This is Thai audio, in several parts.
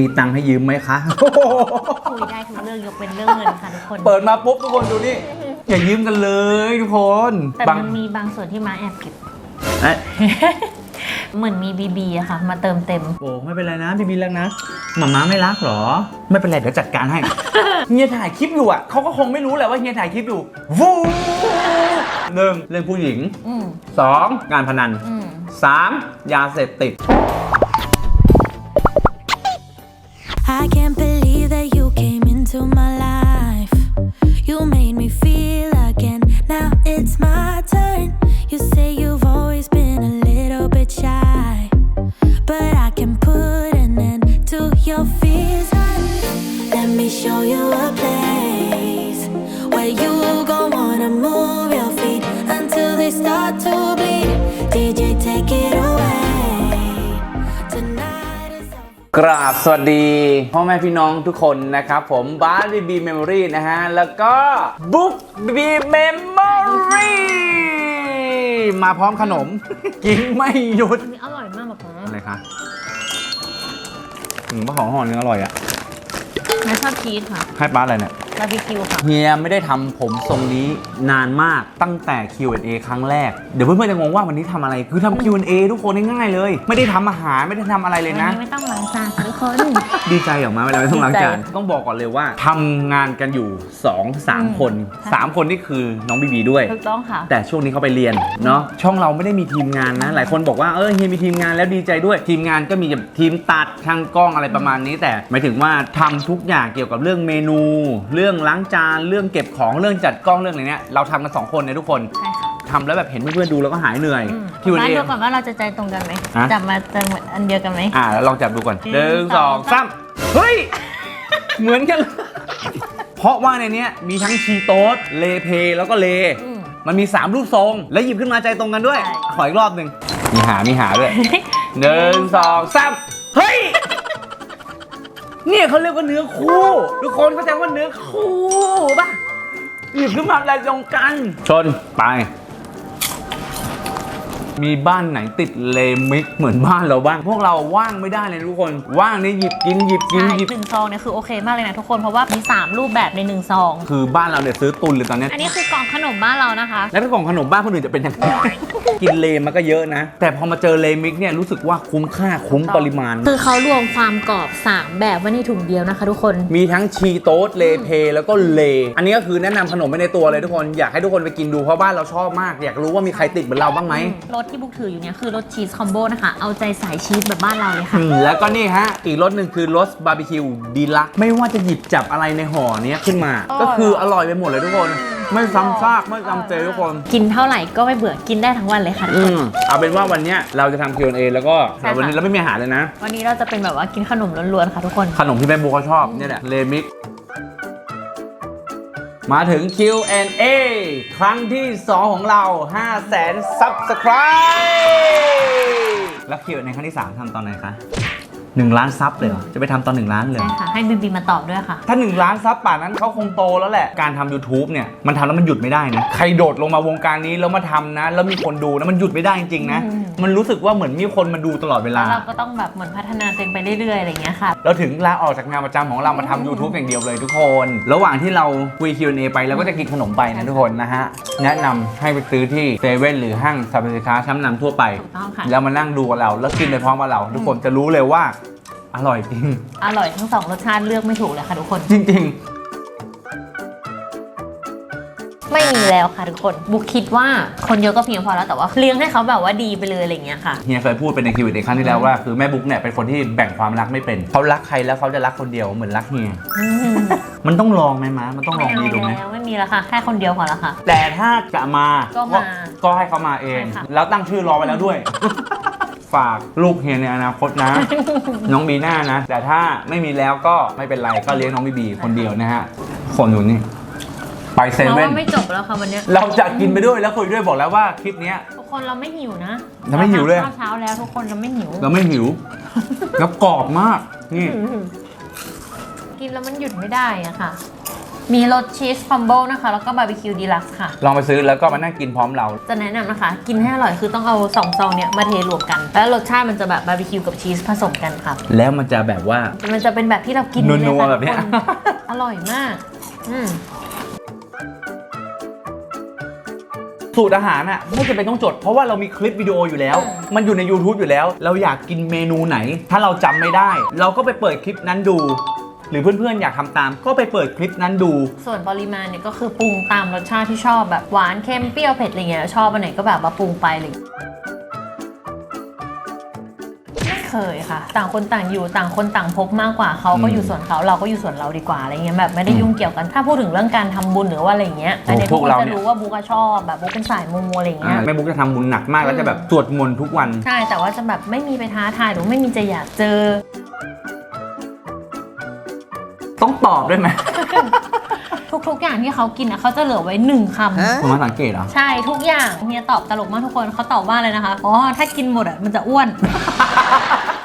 มีตังค์ให้ยืมไหมคะ คุยได้ทุกเรื่องยกเป็นเรื่องเงินค่ะทุกคน เปิดมาปุ๊บทุกคนดูนี่ อย่ายืมกันเลยทุกคนแต่บางมันมีบางส่วนที่มาแอบเก็บ เอ๊ะเหมือนมีบีบีอะค่ะ มาเติมเต็ม โอ้ไม่เป็นไรนะพี่บีรักนะหมาม้าไม่รักเหรอ ไม่เป็นไรเดี๋ยวจัดการให้ เฮียถ่ายคลิปอยู่อะเขาก็คงไม่รู้แหละว่าเฮียถ่ายคลิปอยู่วูหนึ่งเรื่องผู้หญิงอืมสองการพนันอืมสามยาเสพติด into my life. You made me feel กราบสวัสดี พ่อแม่พี่น้องทุกคนนะครับผมบาร์บีบีเมมโมรี่นะฮะ แล้วก็บุ๊กบีเมมโมรี่มาพร้อมขนม กินไม่หยุด อันนี้อร่อยมากแบบนี้อะไรคะอืมป้าของห่อเนื้ออร่อยอะน้าชอบชีสค่ะให้ป้าอะไรเนี่ย บาร์บีคิวค่ะ เฮียไม่ได้ทำผมทรงนี้นานมากตั้งแต่ Q&A ครั้งแรก เดี๋ยวเพื่อนๆจะงงว่าวันนี้ทำอะไร คือทำ Q&A ทุกคนง่ายๆเลย ไม่ได้ทำอาหารไม่ได้ทำอะไรเลยวันนะนี้ไม่ต้องล้างจานค่ะทุกคน ดีใจออกมาเวลาไม่ต้องล้างจานดีใจต้องบอกก่อนเลยว่าทำงานกันอยู่2 3คน ค่ะ 3 คนนี่คือน้องบีบีด้วย ถูกต้องค่ะ แต่ช่วงนี้เขาไปเรียนเนาะช่องเราไม่ได้มีทีมงานนะ หลายคนบอกว่าเออเฮียมีทีมงานแล้วดีใจด้วย ทีมงานก็มีแบบทีมตัดช่างกล้องอะไรประมาณนี้ แต่หมายถึงว่าทำทุกอย่างเกี่ยวกับเรื่องเมนู เรื่องล้างจานเรื่องเก็บของเรื่องจัดกล้องเรื่องอะไรเนี้ยเราทำกันสองคนเนี่ยทุกคนใช่ค่ะทำแล้วแบบเห็นเพื่อนๆดูแล้วก็หายเหนื่อยอืมคิวมาเอดูก่อนว่าเราจะใจตรงกันไหมฮะ จับมาจะเหมือนอันเดียวกันไหม อ่าแล้วลองจับดูก่อนหหนึ่นึ่งงสองสองสามเฮ้ย เหมือนกันเลยเพราะว่าในเนี้ยมีทั้งชีโต๊ดเลเพแล้วก็เล อืม มันมี 3 รูปทรง แล้วหยิบขึ้นมาใจตรงกันด้วย ใช่ ขออีกรอบหนึ่งมีหา มีหาด้วยหนึ่งสองสาม เนี่ยเขาเรียกว่าเนื้อคู่ทุกคนเข้าใจว่าเนื้อคู่ป่ะหยิบขึ้นมาใจตรงกัน ชนไป มีบ้านไหนติดเลมิกเหมือนบ้านเราบ้าง พวกเราว่างไม่ได้เลยทุกคน ว่างนี่หยิบกินหยิบกินใช่หยิบ หนึ่งซองเนี่ยคือโอเคมากเลยนะทุกคนเพราะว่ามี 3 รูปแบบในหนึ่งซอง คือบ้านเราเนี่ยซื้อตุนเลยตอนเนี้ยอันนี้คือกล่องขนมบ้านเรานะคะ แล้วถ้ากล่องขนมบ้านคนอื่นจะเป็นยังไง กินเลมันก็เยอะนะ แต่พอมาเจอเลมิกเนี่ยรู้สึกว่าคุ้มค่าคุ้มปริมาณ คือเขารวมความกรอบ 3 แบบไว้ในถุงเดียวนะคะทุกคน มีทั้งชีโต๊ดเลเพแล้วก็เล อันนี้ก็คือแนะนำขนมไปในตัวเลยทุกคน อยากให้ทุกคนไปกินดูเพราะบ้านเราชอบมาก อยากรู้ว่ามีใครติดเหมือนเราบ้างไหม รสที่บุ๊กถืออยู่เนี่ยคือรสชีสคอมโบนะคะ เอาใจสายชีสแบบบ้านเราเลยค่ะ อืมแล้วก็นี่ฮะ อีกรสหนึ่งคือรสบาร์บีคิวดีลักไม่ว่าจะหยิบจับอะไรในห่อเนี้ยขึ้นมาอร่อยก็คืออร่อยไปหมดเลยทุกคน ไม่ซ้ำซากไม่จำเจทุกคน กินเท่าไหร่ก็ไม่เบื่อกินได้ทั้งวันเลยค่ะทุกอืคนมเอาเป็นว่าวันเนี้ยเราจะทำ Q&A แล้วก็ใช่ค่ะ วันนี้เราไม่มีอาหารเลยนะ วันนี้เราจะเป็นแบบว่ากินขนมล้วนๆค่ะทุกคน ขนมที่แม่บูเขาชอบเนี่ยแหละเลมิก มาถึง Q&A ครั้งที่ 2 ของเรา 5 0 0แสน Subscribe แล้ว Q&A ครั้งที่ 3ทำตอนไหนคะ 1ล้านซับเลยเหรอ จะไปทำตอน1ล้านเลยใช่เหรอค่ะ ให้บีบีมาตอบด้วยค่ะ ถ้า1ล้านซับป่านนั้นเขาคงโตแล้วแหละ การทำ YouTube เนี่ย มันทำแล้วมันหยุดไม่ได้นะ ใครโดดลงมาวงการนี้แล้วมาทำนะ แล้วมีคนดูนะมันหยุดไม่ได้จริงๆนะ อืม มันรู้สึกว่าเหมือนมีคนมาดูตลอดเวแล้ลา วเราก็ต้องแบบเหมือนพัฒนาตัวเองไปเรื่อยๆ อะไรอย่างเงี้ยค่ะ เราถึงลาออกจากงานประจำของเรามาทำ YouTube อย่างเดียวเลยทุกคน ระหว่างที่เราคุย Q&A ไปเราก็จะกินขนมไปนะทุกคนนะฮะ แนะนำให้ไปซื้อที่เซเว่นหรือห้างสรรพสินค้าชั้นนำทั่วไป ถูกต้องค่ะ แล้วมานั่งดูกับเราแล้วกินไปพร้อมกับเรา ทุกคนจะรู้เลยว่า อร่อยจริง อร่อยทั้งสองรสชาติเลือกไม่ถูกเลยค่ะทุกคน จริง ไม่มีแล้วค่ะทุกคน บุ๊กคิดว่าคนเยอะก็เพียงพอแล้วแต่ว่าเลี้ยงให้เขาแบบว่าดีไปเลยอะไรอย่างเงี้ยค่ะ ๆ เฮียเคยพูดไปใน Q&A ครั้งที่แล้วว่าคือแม่บุ๊กเนี่ยเป็นคนที่แบ่งความรักไม่เป็นเขารักใครแล้วเขาจะรักคนเดียวเหมือนรักเฮียอืมมันต้องลองไหมม้ามันต้องลไม่องเอาดีดูไหม แล้วไม่มีแล้วค่ะ แค่คนเดียวพอแล้วค่ะ แต่ถ้าจะมาก็มาก็ให้เขามาเอง ใช่ค่ะ แล้วตั้งชื่อรอไว้แล้วด้วย ฝากลูกเฮียในอนาคตนะ น้องบีน่านะ แต่ถ้าไม่มีแล้วก็ไม่เป็นไรก็เลี้ยงน้องบีบีคนเดียวนะฮะคนอยู่นี่ไปเซเราเว่นว่าไม่จบแล้วค่ะวันเนี้ยเราจะกินไปด้วยแล้วคุยด้วยบอกแล้วว่าคลิปเนี้ย ทุกคนเราไม่หิวนะเราไม่หิวเลยราทานข้าวเช้าแล้วทุกคนเราไม่หิวเราไม่หิว แล้วกรอบมากนี่ กินแล้วมันหยุดไม่ได้อะค่ะ มีรสชีสคอมโบนะคะ แล้วก็บาร์บีคิวดีลักซ์ค่ะ ลองไปซื้อแล้วก็มานั่งกินพร้อมเรา จะแนะนำนะคะ กินให้อร่อยคือต้องเอาสองซองเนี้ยมาเทรวมกัน แล้วรสชาติมันจะแบบบาร์บีคิวกับชีสผสมกันค่ะแล้วมันจะแบบว่า มันจะเป็นแบบที่เรากินนัวๆเลยค่ะแบบเนี้ย ทุกคนอร่อยมาก อืม สูตรอาหารอะไม่จำเป็นต้องจด เพราะว่าเรามีคลิปวิดีโออยู่แล้วอืมมันอยู่ใน YouTube อยู่แล้ว เราอยากกินเมนูไหน ถ้าเราจำไม่ได้ เราก็ไปเปิดคลิปนั้นดู หรือเพื่อนๆ อยากทำตามก็ไปเปิดคลิปนั้นดู ส่วนปริมาณเนี่ยก็คือปรุงตามรสชาติที่ชอบแบบหวานเค็มเปรี้ยวเผ็ดอะไรเงี้ยชอบอันไหนก็แบบมาปรุงไปเลยไม่เคยค่ะ ต่างคนต่างอยู่ต่างคนต่างพบมากกว่าเขาก็อืมอยู่ส่วนเขาเราก็อยู่ส่วนเราดีกว่าอะไรเงี้ยแบบไม่ได้ยุ่งเกี่ยวกันถ้าพูดถึงเรื่องการทำบุญหรือว่าอะไรเงี้ยอันนี้พทุวกกคนเราจะเนี่ย รู้ว่าบุ๊กอะชอบแบบบุ๊กเป็นสายมูอะไรเงี้อ่าย แม่บุ๊กจะทำบุญหนักมากแล้วจะแบบสวดมนต์ทุกวัน ใช่แต่ว่าจะแบบไม่มีไปท้าทายหรือไม่มีจะอยากเจอ ต้องตอบด้วยไหมทุกๆอย่างที่เขากินอะเขาจะเหลือไว้หนึ่งคำคุณมาสังเกตเหรอ ใช่ทุกอย่างเฮียตอบตลกมากทุกคนเขาตอบว่าอะไรนะคะอ๋อถ้ากินหมดอะมันจะอ้วน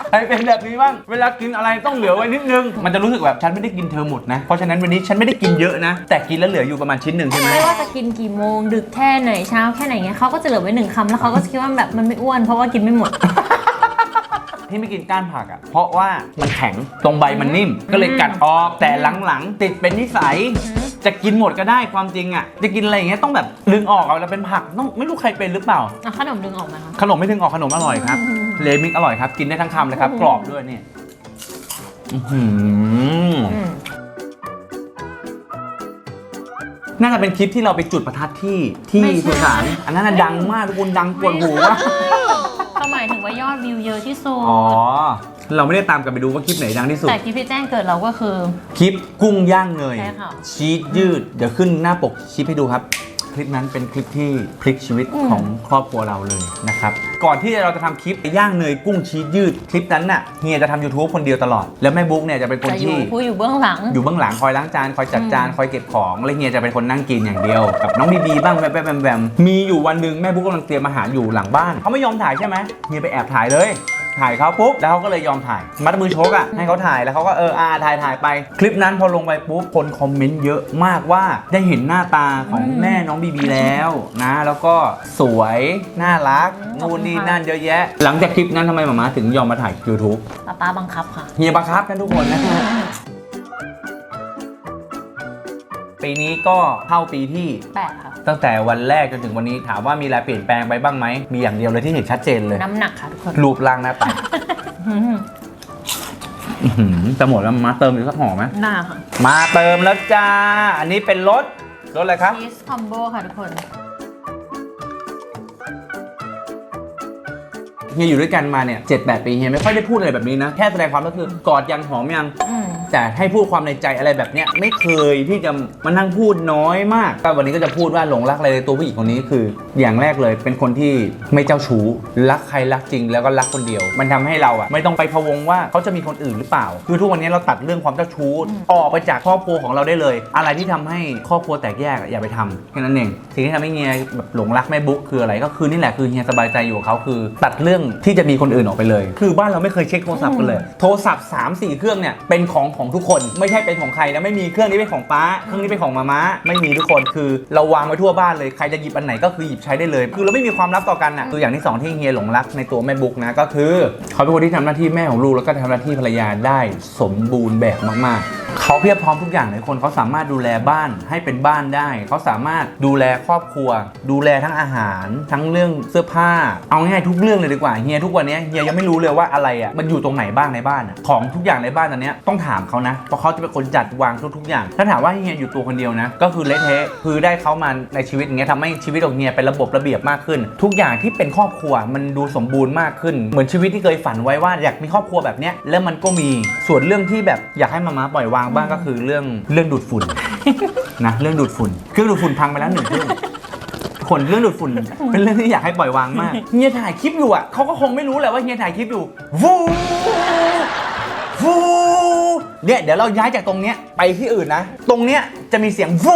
ใครเป็นแบบนี้บ้าง เวลากินอะไรต้องเหลือไว้นิดนึง มันจะรู้สึกแบบฉันไม่ได้กินเธอหมดนะ เพราะฉะนั้นวันนี้ฉันไม่ได้กินเยอะนะ แต่กินแล้วเหลืออยู่ประมาณชิ้นหนึ่งใช่ไหม ไม่ว่าจะกินกี่โมง ดึกแค่ไหนเช้าแค่ไหนเงี้ยเขาก็จะเหลือไว้หนึ่งคำแล้วเขาก็จะคิดว่าแบบมันไม่อ้วนเพราะว่ากินไม่หมด ที่ไม่กินก้านผักอะ เพราะว่ามันแข็งตรงใบมันนิ่ม ก็เลยกัดออกแต่หลังๆ ติดเป็นนิสัย จะกินหมดก็ได้ความจริงอะ จะกินอะไรอย่างเงี้ยต้องแบบดึงออกเอาแล้วเป็นผักต้องไม่รู้ใครเป็นหรือเปล่าอะขนมดึงออกมาคะขนมไม่ดึงออกขนมอร่อยครับเลมิกอร่อยครับ กินได้ทั้งคำเลยครับ กรอบด้วยเนี่ยอื้อหืออืมน่าจะเป็นคลิปที่เราไปจุดประทัดที่ที่ไม่ใช่สุสานอันนั้นน่ะดังมากทุกคนดังปวดหูว่ากเขา หมายถึงว่ายอดวิวเยอะที่สุด อ๋อ เราไม่ได้ตามกันไปดูว่าคลิปไหนดังที่สุด แต่คลิปที่แจ้งเกิดเราก็คือ คลิปกุ้งย่างเนยใช่ค่ะ ชีสยืด เดี๋ยวขึ้นหน้าปกคลิปให้ดูครับ คลิปนั้นเป็นคลิปที่พลิกชีวิตอืมของครอบครัวเราเลยนะครับ ก่อนที่เราจะทำคลิปย่างเนยกุ้งชีสยืดคลิปนั้นน่ะเฮียจะทำ YouTube คนเดียวตลอด แล้วแม่บุ๊กเนี่ยจะเป็นคนจะอยู่ที่ผู้อยู่เบื้องหลัง อยู่เบื้องหลังคอยล้างจานคอยจัดจานอืมคอยเก็บของแล้วเฮียจะเป็นคนนั่งกินอย่างเดียว กับน้องบีบีบ้างแวบแวบแวมแวมมีอยู่วันหนึ่งแม่บุ๊กกำลังเตรียมอาหารอยู่หลังบ้านเขาไม่ยอมถ่ายใช่ไหมเฮียไปแอบถ่ายเลย ถ่ายเขาปุ๊บแล้วเขาก็เลยยอมถ่าย มัดมือชกอะให้เขาถ่ายแล้วเขาก็เอออาถ่ายถ่ายไป คลิปนั้นพอลงไปปุ๊บคนคอมเมนต์เยอะมากว่าได้เห็นหน้าตาของอืมแม่น้องบีบีแล้วนะ แล้วก็สวยน่ารักอืมนู่นนี่ขอบคุณค่ะนั่นเยอะแยะ หลังจากคลิปนั้นทำไมหมามาถึงยอมมาถ่าย YouTube ป้าป้าบังคับค่ะ เฮียบังคับกันทุกคนนะ ปีนี้ก็เข้าปีที่ แปดค่ะ ตั้งแต่วันแรกจนถึงวันนี้ถามว่ามีอะไรเปลี่ยนแปลงไปบ้างไหม มีอย่างเดียวเลยที่เห็นชัดเจนเลย น้ำหนักค่ะทุกคนรูปร่างหน้าตาอืมอื้อหือจะหมดแล้วมาเติมอีกสักห่อไหมหน้าค่ะมาเติมแล้วจ้า อันนี้เป็นรสรสอะไรครับ ชีสคอมโบค่ะทุกคน เฮียอยู่ด้วยกันมาเนี่ยเจ็ดแปดปีเฮียไม่ค่อยได้พูดอะไรแบบนี้นะ แค่แสดงความก็คือกอดยังหอมยัง อืม แต่ให้พูดความในใจอะไรแบบเนี้ยไม่เคยที่จะมานั่งพูดน้อยมากก็วันนี้ก็จะพูดว่าหลงรักอะไรในตัวผู้หญิงคนนี้คือ อย่างแรกเลยเป็นคนที่ไม่เจ้าชู้รักใครรักจริง แล้วก็รักคนเดียว มันทำให้เราอะไม่ต้องไปพะวงว่าเขาจะมีคนอื่นหรือเปล่า คือทุกวันนี้เราตัดเรื่องความเจ้าชู้ออกไปจากครอบครัวของเราได้เลย อะไรที่ทำให้ครอบครัวแตกแยกอะอย่าไปทำแค่นั้นเองสิ่งที่ทำให้เฮียแบบหลงรักแม่บุ๊กคืออะไรก็คือนี่แหละคือเฮียสบายใจอยู่กับเขาคือ ตัดเรื่องที่จะมีคนอื่นออกไปเลย คือบ้านเราไม่เคยเช็คโทรศัพท์กันเลย โทรศัพท์3 4เครื่องเนี่ยเป็นของของทุกคน ไม่ใช่เป็นของใครนะไม่มีเครื่องนี้เป็นของป้า เครื่องนี้เป็นของมาม่าไม่มีทุกคนคือเราวางไว้ทั่วบ้านเลยใครจะหยิบอันไหนก็คือหยิบใช้ได้เลย คือเราไม่มีความลับต่อกันอะคืออย่างที่สองที่เฮียหลงรักในตัวแม่บุ๊กนะก็คือเขาเป็นคนที่ทำหน้าที่แม่ของลูกแล้วก็ทำหน้าที่ภรรยาได้สมบูรณ์แบบมากๆเขาเพียบพร้อมทุกอย่างเลยคนเขาสามารถดูแลบ้านให้เป็นบ้านได้ เขาสามารถดูแลครอบครัว ดูแลทั้งอาหาร ทั้งเรื่องเสื้อผ้า เอาง่ายๆทุกเรื่องเลยดีกว่าเฮียทุกวันนี้เฮียยังไม่รู้เลยว่าอะไรอะมันอยู่ตรงไหนบ้างในบ้านอะของทุกอย่างในบ้านตอนเนี้ยต้องถามเขานะ เพราะเขาจะเป็นคนจัดวางทุกๆอย่าง ถ้าถามว่าเฮียอยู่ตัวคนเดียวนะ ก็คือเละเทะคือได้เขามาในชีวิตอย่างเงี้ยทำให้ชีวิตของเฮียเป็นระบบระเบียบมากขึ้น ทุกอย่างที่เป็นครอบครัวมันดูสมบูรณ์มากขึ้น เหมือนชีวิตที่เคยฝันไว้ว่าอยากมีครอบครัวแบบเนี้ยแล้วมันก็มีส่วนเรื่องที่แบบอยากให้มามาปล่อยวางบ้างก็คือเรื่องเรื่องดูดฝุ่นนะเรื่องดูดฝุ่นเครื่องดูดฝุ่นพังไปแล้วหนึ่งเครื่องขนเรื่องดูดฝุ่น เป็นเรื่องที่อยากให้ปล่อยวางมากเฮียถ่ายคลิปอยู่อะเขาก็คงไม่รู้แหละว่าเฮียถ่ายคลิปอยู่ วูวู เนี่ยเดี๋ยวเราย้ายจากตรงเนี้ยไปที่อื่นนะ ตรงเนี้ยจะมีเสียงฟู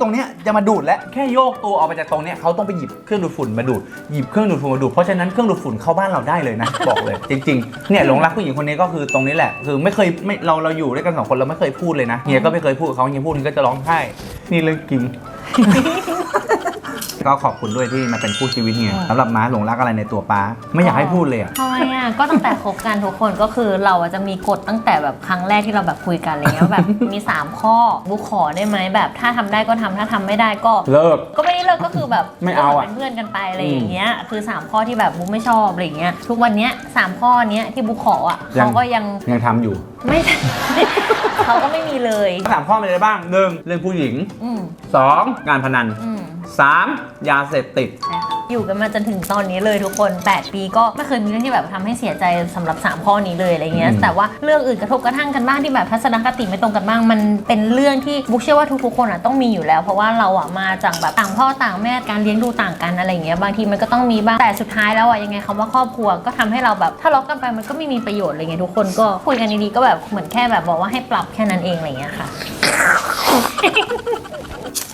ตรงเนี้ยจะมาดูดแล้วแค่โยกตัวออกไปจากตรงเนี้ยเขาต้องไปหยิบเครื่องดูดฝุ่นมาดูดหยิบเครื่องดูดฝุ่นมาดูดเพราะฉะนั้นเครื่องดูดฝุ่นเข้าบ้านเราได้เลยนะ บอกเลย จริงๆเนี่ยหลงรักผู้หญิงคนนี้ก็คือตรงนี้แหละ คือไม่เคยไม่เราเราอยู่ด้วยกันสองคนเราไม่เคยพูดเลยนะเฮียก็ไม่เคยพูดกับเขาเฮียพูดก็จะร้องไห้นี่เรื่องจริง ก็ขอบคุณด้วยที่มาเป็นคู่ชีวิตเฮียสำหรับม้าหลงรักอะไรในตัวป้า ไม่อยากให้พูดเลยอะทำไมอะ ก็ตั้งแต่คบกันทุกคนก็คือเราอะจะมีกฎตั้งแต่แบบครั้งแรกที่เราแบบคุยกันอะไรเงี้ยว่าแบบมี 3 ข้อบุกขอได้ไหมแบบถ้าทำได้ก็ทำถ้าทำไม่ได้ก็ เลิก ก็ไม่ได้เลิกก็คือแบบไม่เอาอะเป็นเพื่อนกันไปอะไรอย่างเงี้ยคือ3ข้อที่แบบบุ๊กไม่ชอบอะไรอย่างเงี้ยทุกวันเนี้ยสามข้อเนี้ยที่บุ๊กขออะเขาก็ยังยังทำอยู่ไม่ เขาก็ไม่มีเลยสามข้อเป็นอะไรบ้างหนึ่งเรื่องผู้หญิงอืมสองการพนันอืม สามยาเสพติด ใช่ค่ะอยู่กันมาจนถึงตอนนี้เลยทุกคน 8 ปีก็ไม่เคยมีเรื่องที่แบบทำให้เสียใจสำหรับ 3 ข้อนี้เลยอะไรเงี้ย อืม แต่ว่าเรื่องอื่นกระทบกระทั่งกันบ้างที่แบบทัศนคติไม่ตรงกันบ้าง มันเป็นเรื่องที่บุ๊กเชื่อว่าทุกๆคนอะต้องมีอยู่แล้ว เพราะว่าเราอะมาจากแบบต่างพ่อต่างแม่การเลี้ยงดูต่างกันอะไรเงี้ย บางทีมันก็ต้องมีบ้าง แต่สุดท้ายแล้วอะยังไงคำว่าครอบครัวก็ทำให้เราแบบถ้าทะเลาะกันไปมันก็ไม่มีประโยชน์อะไรเงี้ยทุกคนก็คุยกันดีๆก็แบบเหมือนแค่แบบบอกว่าให้ปรับแค่นั้นเองอะไรเงี้ยค่ะ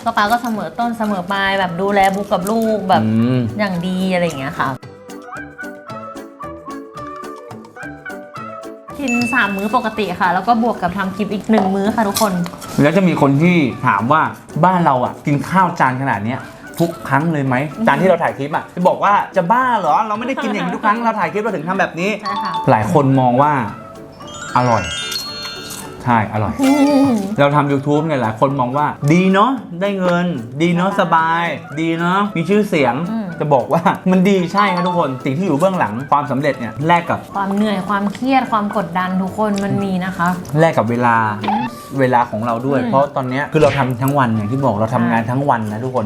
ก็ป้าก็เสมอต้นเสมอปลายแบบดูแลบุ๊กกับลูกแบบอืม อย่างดีอะไรอย่างเงี้ยค่ะ กิน3มื้อปกติค่ะ แล้วก็บวกกับทำคลิปอีก1มื้อค่ะทุกคน แล้วจะมีคนที่ถามว่าบ้านเราอะ กินข้าวจานขนาดเนี้ยทุกครั้งเลยไหมจานที่เราถ่ายคลิปอะจะบอกว่าจะบ้าเหรอ เราไม่ได้กินอย่างนี้ทุกครั้งเราถ่ายคลิปเราถึงทำแบบนี้ ใช่ค่ะ หลายคนมองว่าอร่อย ใช่ อร่อย เราทำ YouTube เนี่ยหลายคนมองว่า ดีเนาะได้เงิน ดีเนาะสบาย ดีเนาะมีชื่อเสียง อืม จะบอกว่ามันดีใช่ครับทุกคนสิ่งที่อยู่เบื้องหลังความสำเร็จเนี่ยแลกกับความเหนื่อยความเครียดความกดดันทุกคนมันมีนะคะ แลกกับเวลาเวลาของเราด้วย อืม เพราะตอนเนี้ยคือเราทำทั้งวันอย่างที่บอกเราทำงานทั้งวันนะทุกคน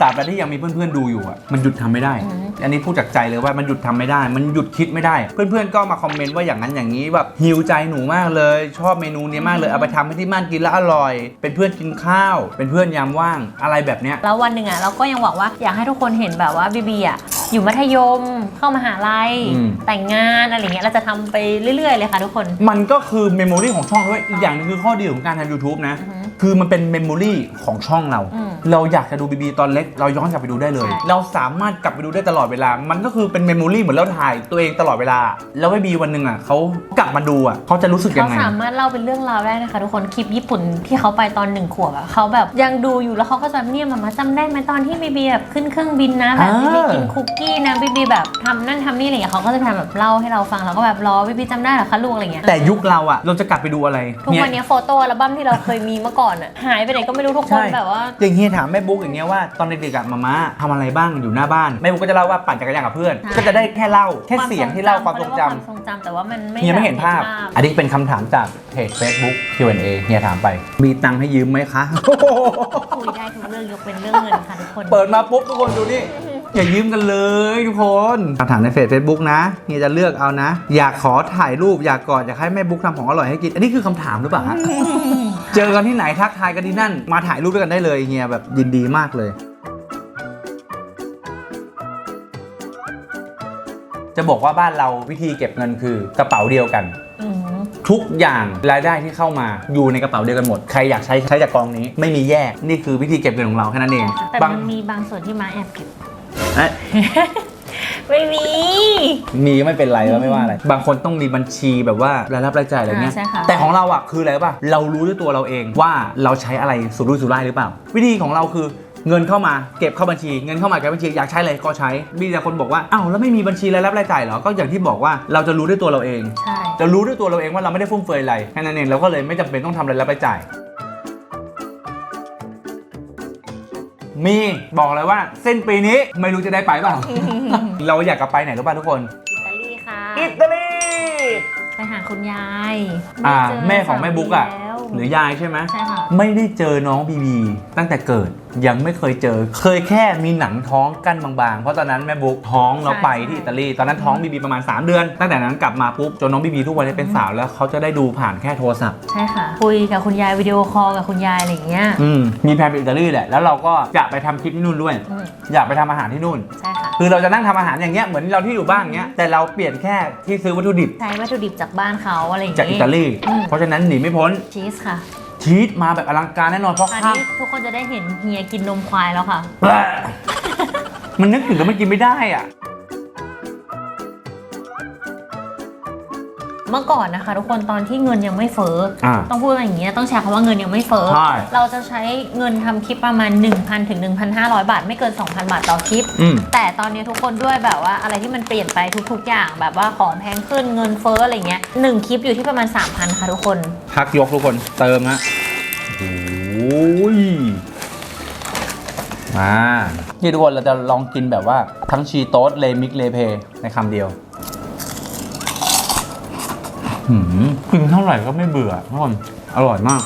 ตราบใดที่ยังมีเพื่อนๆดูอยู่อะมันหยุดทำไม่ได้อืมอันนี้พูดจากใจเลยว่ามันหยุดทำไม่ได้ มันหยุดคิดไม่ได้ เพื่อนๆก็มาคอมเมนต์ว่าอย่างนั้นอย่างนี้แบบหิวใจหนูมากเลย ชอบเมนูนี้มากเลยเอาไปทำให้ที่บ้านกินแล้วอร่อย เป็นเพื่อนกินข้าว เป็นเพื่อนยามว่างอะไรแบบเนี้ย แล้ววันหนึ่งอะเราก็ยังหวังว่าอยากให้ทุกคนเห็นแบบว่าบีบีอะอยู่มัธยมเข้ามหาลัยอืม แต่งงานอะไรเงี้ยเราจะทำไปเรื่อย ๆ เลยค่ะทุกคน มันก็คือเมมโมรีของช่องด้วยอีกอย่างหนึงคือข้อดีของการทำ YouTube นะ อือฮึ คือมันเป็นเมมโมรีของช่องเรา อืมเราอยากจะดูบีบีตอนเล็ก เราย้อนกลับไปดูได้เลย ใช่ เราสามารถกลับไปดูได้ตลอดเวลา มันก็คือเป็นเมมโมรีเหมือนเราถ่ายตัวเองตลอดเวลา แล้วบีบีวันหนึ่งอะเขากลับมาดูอะเขาจะรู้สึกยัเขางไง สามารถเล่าเป็นเรื่องราวได้นะคะ ทุกคนคลิปญี่ปุ่นที่เขาไปตอนหนึ่งขวบอะเขาแบบยังดูอยู่แล้วเขาก็จะแบบเนี่ยมามาจำได้ไหมตอนที่บีบีแบบขึ้นเครื่องบินนะแบบอ่า บีบีกินคุกกี้นะบีบีแบบทำนั่นทำนี่อะไรอย่างเงี้ยเขาก็จะพยายามแบบเล่าให้เราฟังแล้วก็แบบรอบีบีจำได้เหรอคะลูกอะไรเงี้ยแต่ยุคเราอะ เราจะกลับไปดูอะไรทุกวันนี้โฟโต้อัลบั้มที่เราเคยมีเมื่อก่อนอะหายไปไหนก็ไม่รู้ทุกคนใช่แบบว่าอย่างเฮียถามแม่บุ๊กอย่างเงี้ยว่าตอนเด็กๆอะมาม่าทำอะไรบ้างอยู่หน้าบ้านแม่บุ๊กก็จะเล่าว่าปั่นจักรยานกับเพื่อนใช่ก็จะได้แค่เล่าแค่เสียงที่เล่าความทรงจำความทรงจำแต่ว่ามันไม่เฮียไม่เห็นภาพแบบอันนี้เป็นคำถามจากเพจ Facebook Q&A เฮียถามไป มีตังค์ให้ยืมไหมคะคุยได้ทุกเรื่องยกเป็นเรื่องเงินค่ะทุกคน เปิดมาปุ๊บทุกคนดูนี่อย่ายืมกันเลยทุกคนคำถามในเพจ Facebook นะเฮียจะเลือกเอานะ อยากขอถ่ายรูปอยากกอดอยากให้แม่บุ๊กทำของอร่อยให้กิน อันนี้คือคำถามหรือเปล่าฮะ เจอกันที่ไหนทักทายกันที่นั่น มาถ่ายรูปด้วยกันได้เลยเฮียแบบยินดีมากเลย จะบอกว่าบ้านเราวิธีเก็บเงินคือกระเป๋าเดียวกัน อืมทุกอย่างรายได้ที่เข้ามาอยู่ในกระเป๋าเดียวกันหมด ใครอยากใช้ใช้จากกองนี้ ไม่มีแยกนี่คือวิธีเก็บเงินของเราแค่นั้นเองแต่บางมันมีบางส่วนที่มาแอบเก็บ เอ๊ะ ไม่มี มีก็ไม่เป็นไรแล้วไม่ว่าอะไร บางคนต้องมีบัญชีแบบว่ารายรับรายจ่ายอะไรเงี้ย อ่าใช่ค่ะ แต่ของเราอะคืออะไรป่ะ เรารู้ด้วยตัวเราเองว่าเราใช้อะไรสุรุ่ยสุร่ายหรือเปล่า วิธีของเราคือเงินเข้ามาเก็บเข้าบัญชี เงินเข้ามาเก็บบัญชีอยากใช้อะไรก็ใช้มีแต่คนบอกว่าอ้าวแล้วไม่มีบัญชีรายรับรายจ่ายเหรอก็อย่างที่บอกว่าเราจะรู้ด้วยตัวเราเอง ใช่ จะรู้ด้วยตัวเราเองว่าเราไม่ได้ฟุ่มเฟือยอะไรแค่นั้นเองเราก็เลยไม่จำเป็นต้องทำรายรับรายจ่าย มีบอกเลยว่าเส้นปีนี้ไม่รู้จะได้ไปเปล่า เราอยากกลับไปไหนรู้ป่ะทุกคน อิตาลีค่ะ อิตาลี ไปหาคุณยายอ่าไเจแม่ของแม่บุ๊กอะสามปีแล้วหรือยายใช่ไหม ใช่ค่ะ ไม่ได้เจอน้องบีบีตั้งแต่เกิดยังไม่เคยเจอ เคยแค่มีหนังท้องกั้นบางๆ เพราะตอนนั้นแม่บุ๊กท้องเราไปที่อิตาลี ตอนนั้นท้องบีบีประมาณ 3 เดือน ตั้งแต่นั้นกลับมาปุ๊บจนน้องบีบีทุกวันนี้เป็นสาวแล้วเขาจะได้ดูผ่านแค่โทรศัพท์ ใช่ค่ะ คุยกับคุณยายวิดีโอคอลกับคุณยายอะไรอย่างเงี้ย อืมมีแพลนไปอิตาลีแหละ แล้วเราก็จะไปทำคลิปที่นู่นด้วย อืม อยากไปทำอาหารที่นู่น ใช่ค่ะ คือเราจะนั่งทำอาหารอย่างเงี้ยเหมือนเราที่อยู่บ้านอย่างเงี้ย แต่เราเปลี่ยนแค่ที่ซื้อวัตถุดิบใช้วัตถุดิบจากบ้านเขาอะไรอย่างจากงี้อิตาลี อืม เพราะฉะนั้นหนีไม่พ้นชีสค่ะ ชีสมาแบบอลังการแน่นอนเพราะอันข้าวนี้ทุกคนจะได้เห็นเฮียกินนมควายแล้วค่ะแปะมันนึกถึงแล้วมันกินไม่ได้อะ เมื่อก่อนนะคะ ทุกคนตอนที่เงินยังไม่เฟ้ออาต้องพูดอย่างนี้นะต้องใช้คำว่าเงินยังไม่เฟ้อใช่เราจะใช้เงินทำคลิปประมาณ 1,000ถึง1,500 บาท ไม่เกิน 2,000 บาทต่อคลิป อืม แต่ตอนนี้ทุกคนด้วยแบบว่าอะไรที่มันเปลี่ยนไปทุก ๆ อย่าง แบบว่าของแพงขึ้นเงินเฟ้ออะไรเงี้ยหนึ่งคลิปอยู่ที่ประมาณ 3,000 ค่ะทุกคน พักยกทุกคนเติมฮะโอ้ยมานี่ทุกคนเราจะลองกินแบบว่าทั้งชีโต๊สเลมิกเลเพในคำเดียวหืม กินเท่าไหร่ก็ไม่เบื่อทุกคนอร่อยมาก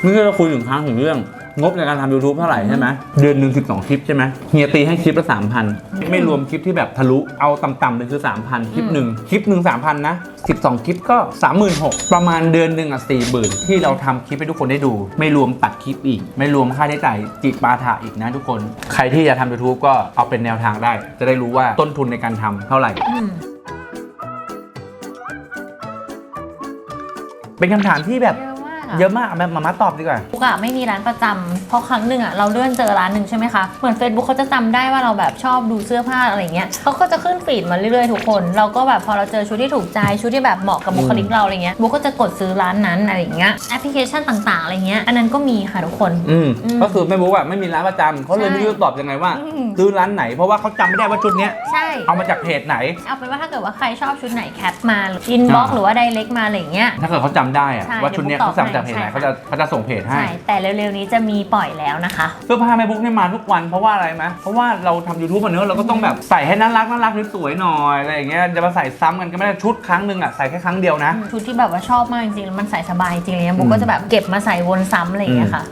เมื่อกี้เราคุยถึงครั้งถึงเรื่อง งบในการทำ YouTube เท่าไหร่ใช่ไหมเดือนหนึ่ง12 คลิปใช่ไหมเฮียตีให้คลิปละ3,000 ไม่รวมคลิปที่แบบทะลุเอาต่ำๆเลยคือ 3,000 คลิปหนึ่งคลิปหนึ่ง3,000 นะ 12 คลิปก็ 36,000 ประมาณเดือนหนึ่งอะ40,000 ที่เราทำคลิปให้ทุกคนได้ดู ไม่รวมตัดคลิปอีก ไม่รวมค่าใช้จ่ายจิปาถะอีกนะทุกคน ใครที่จะทำ YouTube ก็เอาเป็นแนวทางได้ จะได้รู้ว่าต้นทุนในการทำเท่าไหร่ เป็นคำถามที่แบบ เยอะมากอะเยอะมากเอามามามาตอบดีกว่า บุ๊กอะไม่มีร้านประจำเพราะครั้งหนึ่งอะเราเลื่อนเจอร้านหนึ่งใช่ไหมคะเหมือน Facebook เขาจะจำได้ว่าเราแบบชอบดูเสื้อผ้าอะไรเงี้ยเขาก็จะขึ้นฟีดมาเรื่อยๆทุกคน เราก็แบบพอเราเจอชุดที่ถูกใจชุดที่แบบเหมาะกับบุคลิกเราอะไรเงี้ยบุ๊กก็จะกดซื้อร้านนั้นอะไรเงี้ยแอปพลิเคชันต่างๆอะไรเงี้ยอันนั้นก็มีค่ะทุกคน อืมอืมก็คือแม่บุ๊กอะไม่มีร้านประจำเขาเลยใช่ไม่รู้จะตอบยังไงว่าอืม ซื้อร้านไหน เพราะว่าเขาจำไม่ได้ว่าชุดเนี้ยใช่ เอามาจากเพจไหน เอาเป็นว่าถ้าเกิดว่าใครชอบชุดไหนแคปมาอินบ็อกอ่า หรือว่าไดเ c กมาอะไรเงี้ย ถ้าเกิดเขาจำได้อะใช่ว่าชุดเนี้ยเดี๋ยวเขาสั่งจากเพจใช่ไหนค่ะเขาจะเขาจะส่งเพจให้ ใช่แต่เร็วๆนี้จะมีปล่อยแล้วนะคะ เสื้อผ้าแม่บุ๊กเนี่ยมาทุกวันเพราะว่าอะไรไหมเพราะว่าเราทำยูทูบมาเนอะเราก็ต้องแบบใส่ให้น่ารักน่ารักสวยๆหน่อยอะไรอย่างเงี้ยจะมาใส่ซ้ำกันก็ไม่ได้ชุดครั้งหนึ่งอะใส่แค่ครั้งเดียวนะ ชุดที่แบบว่าชอบมากจริงๆแล้วมันใส่สบายจริงๆเลยนะบุ๊กก็จะแบบเก็บมาใส่วนซ้ำอะไรอย่างเงี้ยค่ะ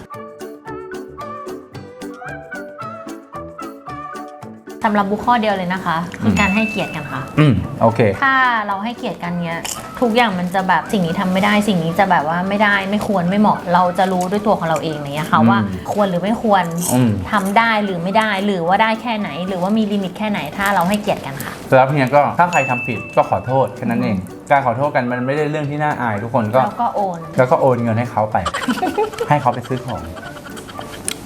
สำหรับบุ๊กข้อเดียวเลยนะคะ คือการให้เกียรติกันค่ะ อืมโอเค ถ้าเราให้เกียรติกันเนี้ย ทุกอย่างมันจะแบบสิ่งนี้ทำไม่ได้สิ่งนี้จะแบบว่าไม่ได้ไม่ควรไม่เหมาะเราจะรู้ด้วยตัวของเราเองอะไรเงี้ยค่ะอืมว่าควรหรือไม่ควรอืมทำได้หรือไม่ได้หรือว่าได้แค่ไหน หรือว่ามีลิมิตแค่ไหนถ้าเราให้เกียรติกันค่ะสำหรับเฮียก็ถ้าใครทำผิดก็ขอโทษแค่นั้นเองการขอโทษกันมันไม่ได้เรื่องที่น่าอายทุกคนก็แล้วก็โอน แล้วก็โอนเงินให้เขาไป ให้เขาไปซื้อของ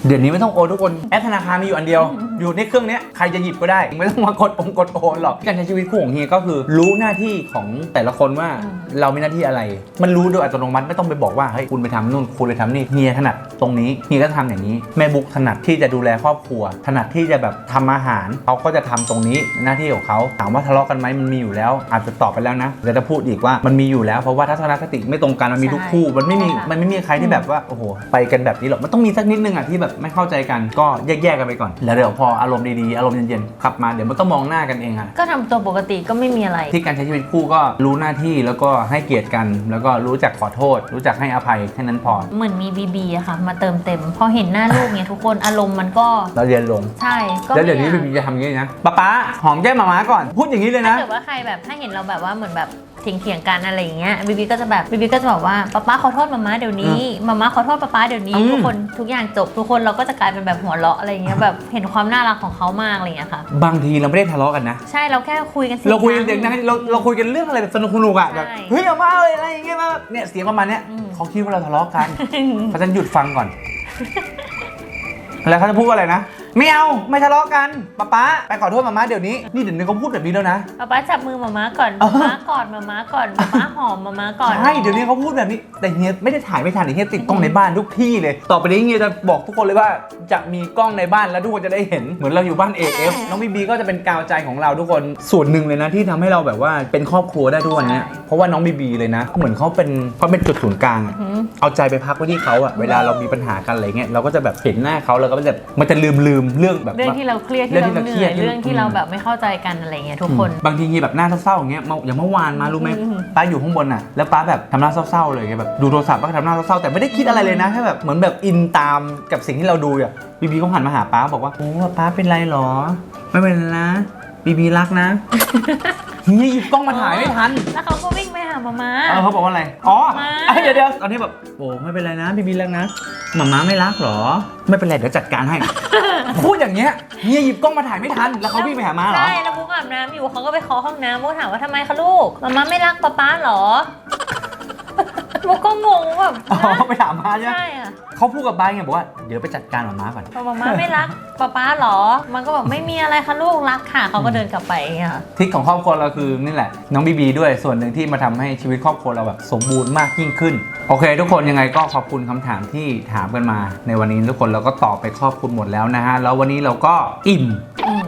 เดี๋ยวนี้ไม่ต้องโอนทุกคนแอปธนาคารมีอยู่อันเดียว อยู่ในเครื่องเนี้ยใครจะหยิบก็ได้ ไม่ต้องมากดองกดโอนหรอกการใช้ชีวิตคู่ของเฮียก็คือ รู้หน้าที่ของแต่ละคนว่าอืมเรามีหน้าที่อะไร มันรู้โดยอัตโนมัติไม่ต้องไปบอกว่าเฮ้ยคุณไปทำนู่นคุณไปทำนี่เฮียถนัดต รงนี้เฮียก็ทำอย่างนี้แม่บุ๊กถนัดที่จะดูแลครอบครัว ถนัดที่จะแบบทำอาหารเขาก็จะทำตรงนี้หน้าที่ของเขาถามว่าทะเลาะกันไหมมันมีอยู่แล้ว อาจจะตอบไปแล้วนะแต่จะพูดอีกว่ามันมีอยู่แล้วเพราะว่าทัศนคติไม่ตรงกันมันมีทุกคู่ มันไม่มีใช่ค่ะมันไม่มีใครที่แบบว่าโอ้โหไปกันแบบนี้หรอกมันต้องมีสักนิดนึงอะที่แบบไม่เข้าใจกันก็แยกๆกันไปก่อน แล้วเดี๋ยวพออารมณ์ดีๆอารมณ์เย็นๆขับมาเดี๋ยวมันก็มองหน้ากันเองอะก็ทำตัวปกติก็ไม่มีอะไร ที่การใช้ชีวิตคู่ก็รู้หน้าที่แล้วก็ให้เกียรติกัน แล้วก็รู้จักขอโทษ รู้จักให้อภัยแค่นั้นพอเหมือนมีบีบีอะค่ะมาเติมเต็ม พอเห็นหน้าลูกเนี่ยทุกคนอารมณ์มันก็เราเรียนลง ใช่ก็แล้วเดี๋ยวนี้ไม่พี่อยากบีจะทำอย่างนี้นะป๊าป๊าหอมแก้มหมาม้าก่อน พูดอย่างนี้เลยถ้านะ เกิดว่าใครแบบถ้าเห็นเราแบบว่าเหมือนแบบ เถียงเถียงๆกันอะไรอย่างเงี้ยบีบีก็จะแบบบีบีก็จะบอกว่าป๊าป๊าขอโทษมาม่าเดี๋ยวนี้มาม่าขอโทษป๊าป๊าเดี๋ยวนี้อืมทุกคนทุกอย่างจบทุกคนเราก็จะกลายเป็นแบบหัวเราะอะไรอย่างเงี้ยแบบเห็นความน่ารักของเขามากอะไรอย่างเงี้ยค่ะ บางทีเราไม่ได้ทะเลาะกันนะ ใช่เราแค่คุยกันเราคุยกันงเสียงดังเราเราคุยกันเรื่องอะไรแบบสนุกสนุกอะแบบใช่เฮ้ยเอามาเลยอะไรอย่างเงี้ยมาเนี่ยเสียงประมาณเนี้ยอืมเขาคิดว่าเราทะเลาะกันเพราะฉะนันหยุดฟังก่อนแล้วเขาจะพูดว่าอะไรนะ ไม่เอาไม่ทะเลาะกันป๊าป๊าไปขอโทษมาม่าเดี๋ยวนี้นี่เดี๋ยวนี้เขาพูดแบบนี้แล้วนะ ป๊าป๊าจับมือมาม่าก่อนเออมาม่ากอดมาม่าก่อนมาม่าหอมมาม่าก่อนใช่เดี๋ยวนี้เขาพูดแบบนี้แต่เฮียไม่ได้ถ่ายไม่ทันเฮียติดกล้องในบ้านทุกที่เลย ต่อไปนี้เฮียจะบอกทุกคนเลยว่าจะมีกล้องในบ้านแล้วทุกคนจะได้เห็นเหมือนเราอยู่บ้าน AF น้องบีบีก็จะเป็นกาวใจของเราทุกคนส่วนหนึ่งเลยนะที่ทำให้เราแบบว่าเป็นครอบครัวได้ทุกวันเนี้ยใช่เพราะว่าน้องบีบีเลยนะ เหมือนเขาเป็นเขาเป็นจุดศูนย์กลางอะหืมเอาใจไปพักไว้ที่เขาอะเวลาเรามีปัญหากันอะไรเงี้ยเราก็จะแบบเห็นหน้าเขาแล้วก็จะมันจะลืมลืมมเรื่องแบบเรื่องว่าที่เราเครียดเรื่ที่องเราที่เราเหนื่อยเครียดเรื่องที่เราแบบไม่เข้าใจกันอะไรเงี้ยทุกคน บางทีแบบหน้าเศร้าๆอย่างเงี้ยเมื่ออย่างเมื่อวานมารู้ไหมอืมป้าอยู่ข้างบนน่ะแล้วป้าแบบทำหน้าเศร้าๆเลยไงแบบดูโทรศัพท์ป้าก็ทำหน้าเศร้าๆแต่ไม่ได้คิดอะไรเลยนะแค่แบบเหมือนแบบอินตามกับสิ่งที่เราดูอะบีบีเขาหันมาหาป้าบอกว่าโอ้ป้าเป็นไรหรอ ไม่เป็นไรนะบีบีรักนะเฮียหยิบกล้องมาถ่ายไม่ทัน แล้วเขาก็วิ่งไปหามาม่าเออเขาบอกว่าอะไร อ๋อมาเอ้ยเดี๋ยวเดี๋ยวตอนนี้แบบ โอ้ไม่เป็นไรนะบีบีรักนะหมาม้าไม่รักเหรอ ไม่เป็นไรเดี๋ยวจัดการให้ พูดอย่างเงี้ยเฮียหยิบกล้องมาถ่ายไม่ทัน แล้วเขาวิ่งไปหามาเหรอ ใช่แล้วบุ๊กอาบน้ำอยู่เขาก็ไปเคาะห้องน้ำบุ๊กถามว่าทำไมคะลูกมาม่าไม่รักป๊าป๊าเหรอ บุ๊กก็งงแบบอ๋อไปถามม้าใช่ไหมใช่อะเขาพูดกับบ้านไงบอกว่าเดี๋ยวไปจัดการหมาม้าก่อนพอมาม่าไม่รักป๊าป๊าเหรอ มันก็บอกไม่มีอะไรค่ะลูกรักค่ะเขาก็เดินกลับไปอย่างเงี้ยค่ะทริคของครอบครัวเราคือนี่แหละ น้องบีบีด้วยส่วนหนึ่งที่มาทำให้ชีวิตครอบครัวเราแบบสมบูรณ์มากยิ่งขึ้น โอเค ทุกคนยังไงก็ขอบคุณคำถามที่ถามกันมา ในวันนี้ทุกคนเราก็ตอบไปครอบคลุมหมดแล้วนะฮะแล้ววันนี้เราก็อิ่ม อืม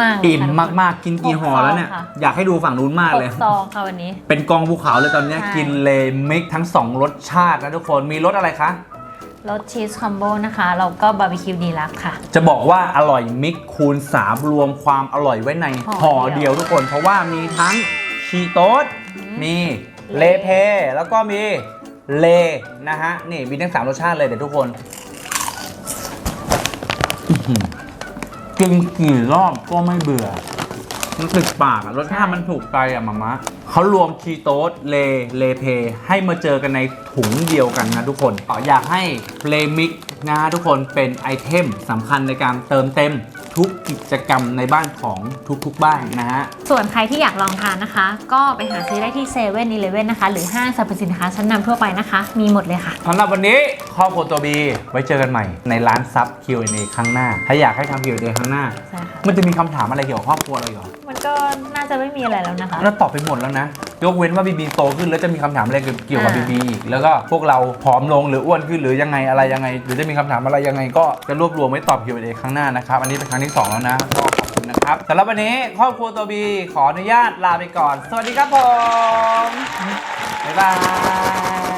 มากๆเลยอิ่มค่ะทุคนมากๆ กินกี่ห่อแล้วเนี่ย หกซองค่ะอยากให้ดูฝั่งนู้นมากหเลยกซองค่ะวันนี้ เป็นกองภูเขาเลยตอนเนี้ยใช่ กินเลมิกทั้ง2รสชาตินะทุกคนมีรสอะไรคะ รสชีสคอมโบนะคะแล้วก็บาร์บีคิวดีลักค่ะ จะบอกว่าอร่อยมิกคูณ 3 รวมความอร่อยไว้ในห่ห่ออเดีเดียยววทุกคน เพราะว่ามีทั้งชีโต๊ดมี เลเพแล้วก็มีเลนะฮะ นี่มีทั้ง 3 รสชาติเลยเดี๋ยวทุกคน กินกี่รอบก็ไม่เบื่อ มันติดปากอะรสชาติมันถูกใจอะมามะเขารวมคีโตสเล เลเพ ให้มาเจอกันในถุงเดียวกันนะทุกคนออยากให้เลมิกนะทุกคนเป็นไอเทมสำคัญในการเติมเต็ม ทุกกิจกรรมในบ้านของทุกๆบ้านนะฮะ ส่วนใครที่อยากลองทานนะคะ ก็ไปหาซื้อได้ที่เซเว่นอีเลเว่นนะคะ หรือห้างสรรพสินค้าชั้นนำทั่วไปนะคะ มีหมดเลยค่ะ สำหรับวันนี้ครอบครัวตัวบีไว้เจอกันใหม่ในร้านซับ Q&A ครั้งหน้า ถ้าอยากให้ทำ Q&A ครั้งหน้า ใช่ค่ะ มันจะมีคำถามอะไรเกี่ยวกับครอบครัวเราอีกเหรอมัน ก็น่าจะไม่มีอะไรแล้วนะคะ แล้วตอบไปหมดแล้วนะ ยกเว้นว่าบีบีโตขึ้นแล้วจะมีคำถามอะไรเกี่ยวกับบีอ่าบีอีก แล้วก็พวกเราผอมลงหรืออ้วนขึ้นหรือยังไงอะไรยังไง หรือจะมีคำถามอะไรยังไง ก็จะรวบรวมไว้ตอบ Q&A ครั้งหน้านะครับ อันนี้เป็นครั้งที่2แล้วนะก็ขอบคุณนะครับสำหรับวันนี้ครอบครัวตัวบีขออนุญาตลาไปก่อน สวัสดีครับผมบ๊ายบาย